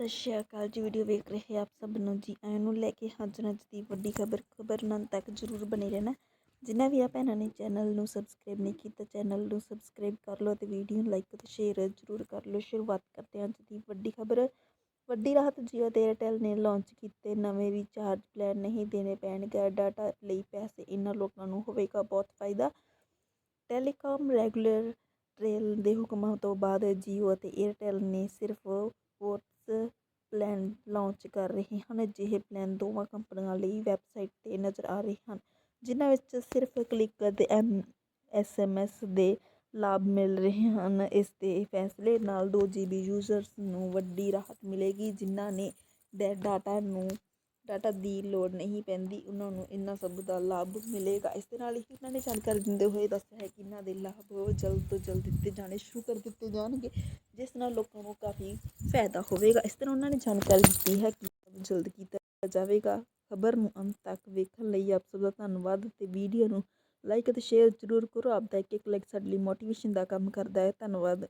ਸਤਿ ਸ਼੍ਰੀ ਅਕਾਲ ਜੀ ਵੀਡੀਓ ਵੇਖ ਰਹੇ ਆਪ ਸਭ ਨੂੰ ਜੀ। ਆਇਆਂ ਨੂੰ ਲੈ ਕੇ ਹਾਜ਼ਰ ਅੱਜ ਦੀ ਵੱਡੀ ਖਬਰ। ਖਬਰ ਨਾਲ ਤੱਕ ਜ਼ਰੂਰ ਬਣੇ ਰਹਿਣਾ। ਜਿਨ੍ਹਾਂ ਵੀ ਆ ਭੈਣਾਂ ਨੇ ਚੈਨਲ ਨੂੰ ਸਬਸਕ੍ਰਾਈਬ ਨਹੀਂ ਕੀਤਾ ਚੈਨਲ ਨੂੰ ਸਬਸਕ੍ਰਾਈਬ ਕਰ ਲਓ ਤੇ ਵੀਡੀਓ ਨੂੰ ਲਾਈਕ ਤੇ ਸ਼ੇਅਰ ਜ਼ਰੂਰ ਕਰ ਲਓ। ਸ਼ੁਰੂਆਤ ਕਰਦੇ ਹਾਂ ਅੱਜ ਦੀ ਵੱਡੀ ਖਬਰ। ਵੱਡੀ ਰਾਹਤ ਜੀਓ ਤੇ ਏਅਰਟੈਲ ਨੇ ਲਾਂਚ ਕੀਤੇ ਨਵੇਂ ਰਿਚਾਰਜ ਪਲਾਨ ਨਹੀਂ ਦੇਣੇ ਪੈਣਗੇ। ਡਾਟਾ ਲਈ ਪੈਸੇ ਇਹਨਾਂ ਲੋਕਾਂ ਨੂੰ ਹੋਵੇਗਾ ਬਹੁਤ ਫਾਇਦਾ। ਟੈਲੀਕਾਮ ਰੈਗੂਲਰ ਟ੍ਰੇਲ ਦੇ ਹੁਕਮਾਂ ਤੋਂ ਬਾਅਦ ਜੀਓ ਅਤੇ ਏਅਰਟੈਲ ਨੇ ਸਿਰਫ ਸਪੋਰਟਸ ਪਲੈਨ ਲਾਂਚ ਕਰ ਰਹੇ ਹਨ, ਅਜਿਹੇ ਪਲੈਨ ਦੋਵਾਂ ਕੰਪਨੀਆਂ ਲਈ ਵੈੱਬਸਾਈਟ 'ਤੇ ਨਜ਼ਰ ਆ ਰਹੇ ਹਨ, ਜਿਨ੍ਹਾਂ ਵਿੱਚ ਸਿਰਫ ਕਲਿੱਕ ਅਤੇ ਐਮ, ਐਸ ਐਮ ਐਸ ਦੇ ਲਾਭ ਮਿਲ ਰਹੇ ਹਨ। ਇਸ ਦੇ ਫੈਸਲੇ ਨਾਲ ਦੋ ਜੀ ਬੀ ਯੂਜ਼ਰਸ ਨੂੰ ਵੱਡੀ ਰਾਹਤ ਮਿਲੇਗੀ, ਜਿਨ੍ਹਾਂ ਨੇ ਡੈ ਡਾਟਾ ਨੂੰ ਡਾਟਾ ਦੀ ਲੋੜ ਨਹੀਂ ਪੈਂਦੀ। ਉਹਨਾਂ ਨੂੰ ਇਹਨਾਂ ਸਭ ਦਾ ਲਾਭ ਮਿਲੇਗਾ। ਇਸ ਦੇ ਨਾਲ ਹੀ ਉਹਨਾਂ ਨੇ ਜਾਣਕਾਰੀ ਦਿੰਦੇ ਹੋਏ ਦੱਸਿਆ ਹੈ ਕਿ ਇਹਨਾਂ ਦੇ ਲਾਭ ਜਲਦ ਤੋਂ ਜਲਦ ਦਿੱਤੇ ਜਾਣੇ ਸ਼ੁਰੂ ਕਰ ਦਿੱਤੇ ਜਾਣਗੇ, ਜਿਸ ਨਾਲ ਲੋਕਾਂ ਨੂੰ ਕਾਫੀ ਫਾਇਦਾ ਹੋਵੇਗਾ। ਇਸ ਤਰ੍ਹਾਂ ਉਹਨਾਂ ਨੇ ਜਾਣਕਾਰੀ ਦਿੱਤੀ ਹੈ ਕਿ ਜਲਦ ਕੀਤਾ ਜਾਵੇਗਾ। ਖਬਰ ਨੂੰ ਅੰਤ ਤੱਕ ਵੇਖਣ ਲਈ ਆਪ ਸਭ ਦਾ ਧੰਨਵਾਦ ਤੇ ਵੀਡੀਓ ਨੂੰ ਲਾਈਕ ਅਤੇ ਸ਼ੇਅਰ ਜ਼ਰੂਰ ਕਰੋ। ਆਪ ਦਾ ਇੱਕ ਇੱਕ ਲਾਈਕ ਸਾਡੇ ਲਈ ਮੋਟੀਵੇਸ਼ਨ ਦਾ ਕੰਮ ਕਰਦਾ ਹੈ। ਧੰਨਵਾਦ।